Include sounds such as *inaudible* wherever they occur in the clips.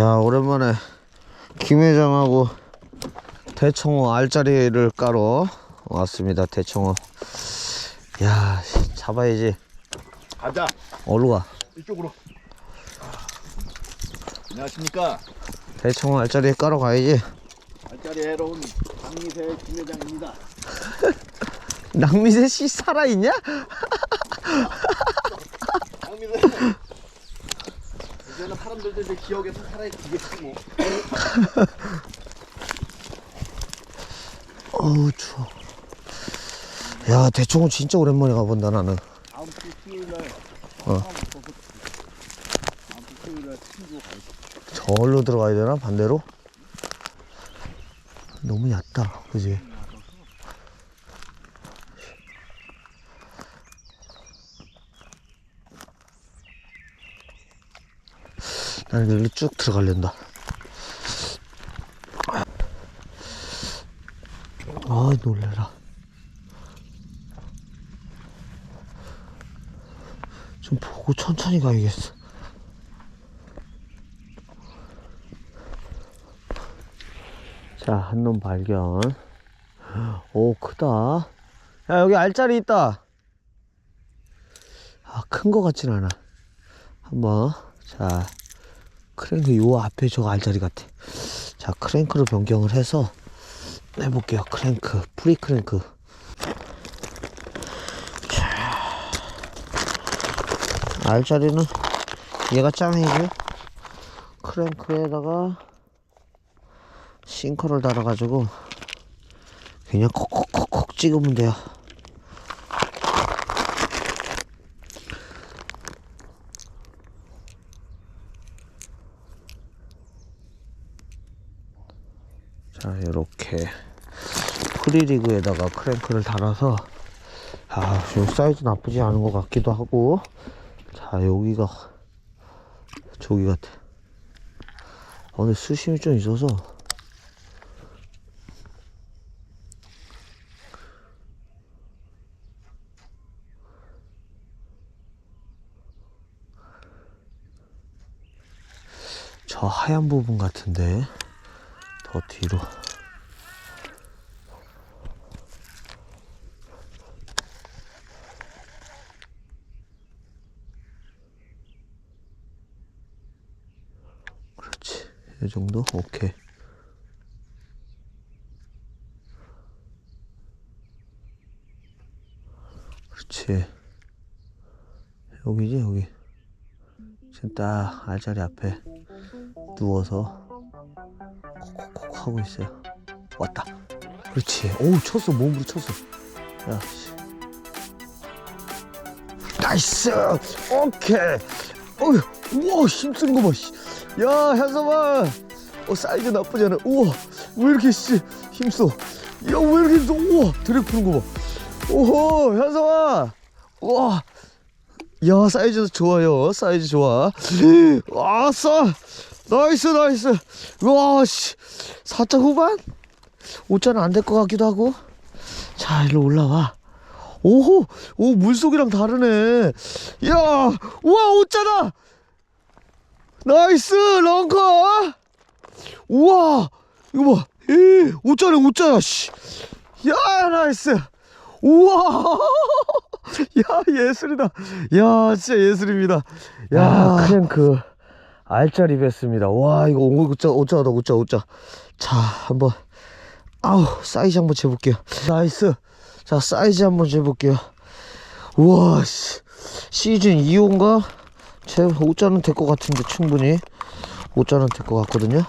자 오랜만에 김 회장하고 대청어 알짜리를 까러 왔습니다 대청어 야 씨, 잡아야지. 가자. 어디로 가 이쪽으로. 안녕하십니까? 대청어 알짜리 까러 가야지. 알짜리 해러 온 강미세 김 회장입니다. 낭미새 *laughs* 씨 살아있냐? *laughs* 이제는 사람들도 이제 기억에서 살아있겠지 뭐 *laughs* 어우 추워 야 대청어 진짜 오랜만에 가본다 나는 다음 주 수요일 날 어. 다음 주 수요일 날 친구 가야지 저기로 들어가야 되나 반대로? 너무 얕다 그지? 나는 여기로 쭉 들어가려다 아 놀래라 좀 보고 천천히 가야겠어 자, 한 놈 발견. 오, 크다. 야, 여기 알짜리 있다. 아, 큰 거 같진 않아. 한번. 자, 크랭크 요 앞에 저 알짜리 같아. 자, 크랭크로 변경을 해서 해볼게요. 크랭크, 프리 크랭크. 자, 알짜리는 얘가 짱이지. 크랭크에다가 싱커를 달아가지고 그냥 콕콕콕콕 찍으면 돼요. 자, 이렇게 프리리그에다가 크랭크를 달아서 아, 좀 사이즈 나쁘지 않은 것 같기도 하고 자, 여기가 저기 같아. 아, 근데 수심이 좀 있어서 저 하얀 부분 같은데 더 뒤로. 그렇지. 이 정도? 오케이. 그렇지. 여기지 여기. 지금 딱 알짜리 앞에 누워서 하고 있어요. 왔다. 그렇지. 오우 쳤어 몸으로 쳤어. 야. 씨. 나이스. 오케이. 어휴. 우와 힘쓰는 거 봐. 씨. 야 현성아. 어 사이즈 나쁘지 않아. 우와 왜 이렇게 씨 힘써. 야 왜 이렇게 힘써. 우와 드랙 푸는 거 봐. 오호 현성아. 우와. 야 사이즈 좋아요 사이즈 좋아 와싸 나이스 나이스. 와씨. 4차 후반? 5자는 안 될 것 같기도 하고. 자 일로 올라와. 오호 오 물속이랑 다르네. 야 우와 5자다! 나이스 런커! 우와 이거 봐. 5자네 5자야 씨야 나이스. 우와. *laughs* 야 예술이다. 야 진짜 예술입니다. 야. 크랭크 알짜리 뵀습니다. 와 이거 오자 오자다 오자 오자. 자 한번. 아우 사이즈 한번 재볼게요. 나이스. 자 사이즈 한번 재볼게요. 우와 씨. 시즌 2호인가? 제 5자는 될 것 같은데 충분히. 5자는 될 것 같거든요.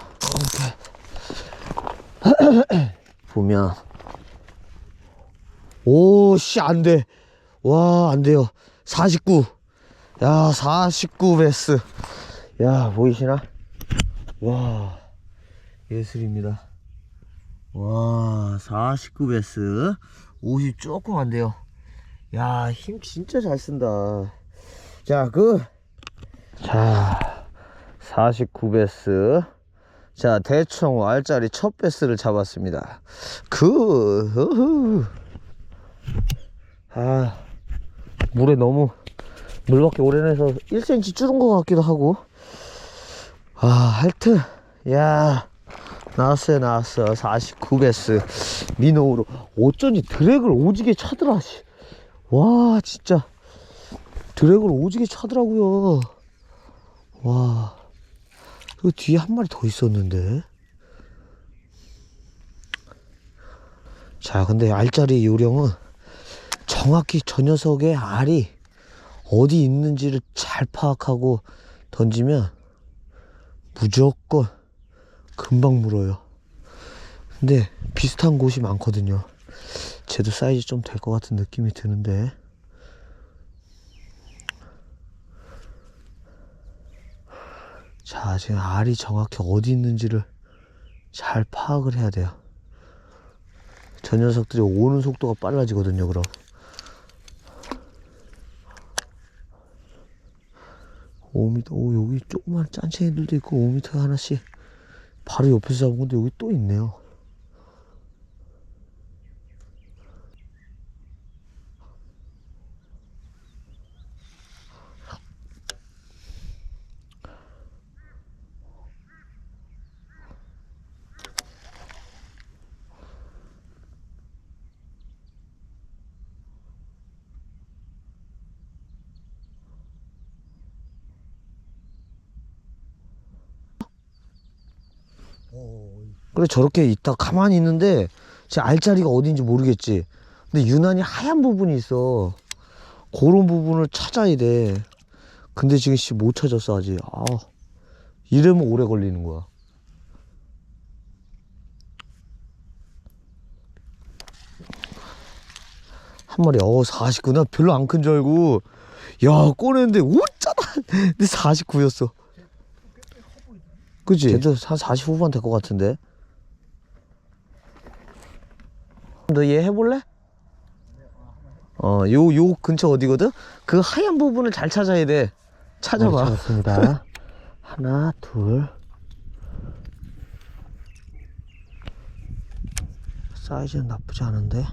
*clears throat* 보면. 오씨 안돼. 와 안돼요. 49 야, 49 베스. 야, 보이시나? 와, 예술입니다. 와, 49 베스. 옷이 조금 안 돼요. 야, 힘 진짜 잘 쓴다. 자, 그. 자, 49 베스. 자, 대충 알짜리 첫 베스를 잡았습니다. 그. 아, 물에 너무 물밖에 오래 내서 1cm 줄은 것 같기도 하고 아, 하여튼, 야, 나왔어요, 나왔어. 49베스. 미노우로. 어쩐지 드랙을 오지게 차더라, 씨. 와, 진짜. 드랙을 오지게 차더라고요. 와. 그 뒤에 한 마리 더 있었는데. 자, 근데 알짜리 요령은 정확히 저 녀석의 알이 어디 있는지를 잘 파악하고 던지면 무조건 금방 물어요. 근데 비슷한 곳이 많거든요. 쟤도 사이즈 좀 될 것 같은 느낌이 드는데. 자, 지금 알이 정확히 어디 있는지를 잘 파악을 해야 돼요. 저 녀석들이 오는 속도가 빨라지거든요, 그럼. 오미터오 여기 조그만 짠챙이들도 있고 5m 하나씩 바로 옆에서 잡은 건데 여기 또 있네요. 그래 저렇게 있다 가만히 있는데 제 알자리가 어딘지 모르겠지. 근데 유난히 하얀 부분이 있어. 그런 부분을 찾아야 돼. 근데 지금 씨 못 찾았어 아직. 아 이러면 오래 걸리는 거야. 한 마리 어 49나 별로 안 큰 줄 알고 야 꺼냈는데 오짜다 근데 49였어 그치? 쟤도 한40 후반 될 것 같은데 너 얘 해볼래? 어, 요, 요 근처 어디거든? 그 하얀 부분을 잘 찾아야 돼. 찾아봐. 찾았습니다. *laughs* 하나, 둘. 사이즈는 나쁘지 않은데.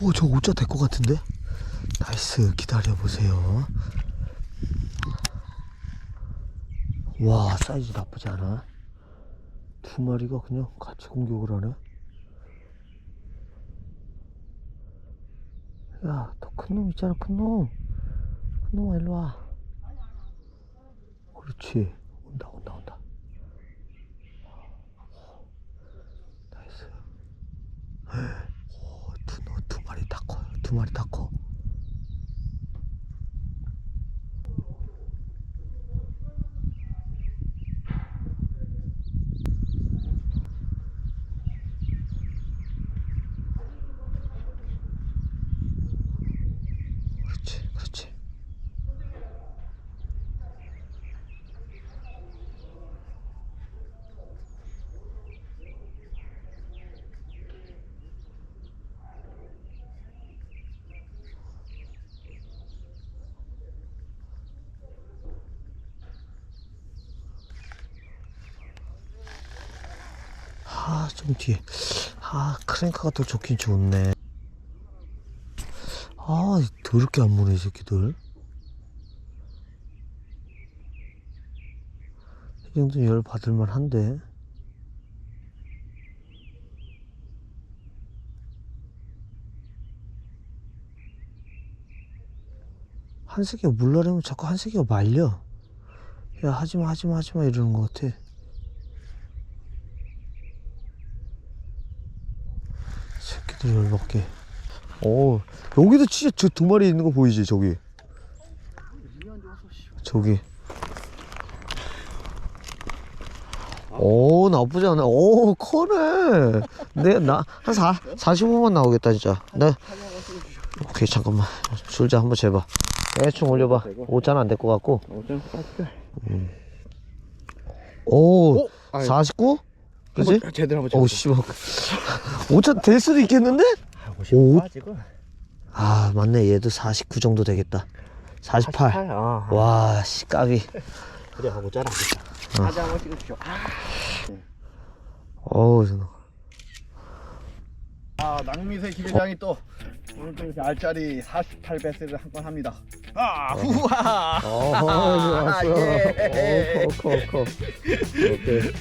오, 저 오자 될 것 같은데? 나이스. 기다려보세요. 와, 사이즈 나쁘지 않아. 두 마리가 그냥 같이 공격을 하네. 야, 더 큰 놈 있잖아, 큰 놈. 큰 놈아, 일로 와. 그렇지. 온다, 온다, 온다. 나이스. 오, 두, 너, 두 마리 다 커요. 두 마리 다 커. 그렇지, 그렇지. 아, 좀 뒤에. 아, 크랭크가 더 좋긴 좋네. 아, 더럽게 안 무네, 이 새끼들. 이 정도는 열 받을만 한데. 한 새끼가 물러려면 자꾸 한 새끼가 말려. 야, 하지마, 하지마, 하지마 이러는 것 같아. 새끼들 열받게. 오, 여기도 진짜 저 두 마리 있는 거 보이지, 저기. 저기. 오, 나쁘지 않아. 오, 커네. 내, 나, 한 4, 45만 나오겠다, 진짜. 네. 오케이, 잠깐만. 줄자 한번 재봐. 대충 올려봐. 5자는 안될 것 같고. 빠질까? 오, 오, 아유. 49? 그지? 한번 제대로 한번 오, 씨발. 5자 될 수도 있겠는데? 오. 지금 아, 맞네. 얘도 49 정도 되겠다. 48. 아, 와, 씨, 까비. 그래 하고 짜라. 사진 한번 찍으십시오. 아, 어우, 저아 낭미새 기대장이 또 오늘도 이렇게 알짜리 48배스를 한 건 합니다. 아, 후하! 어, 좋았어. *laughs* 예. 어, 커, 커, 커. 오케이.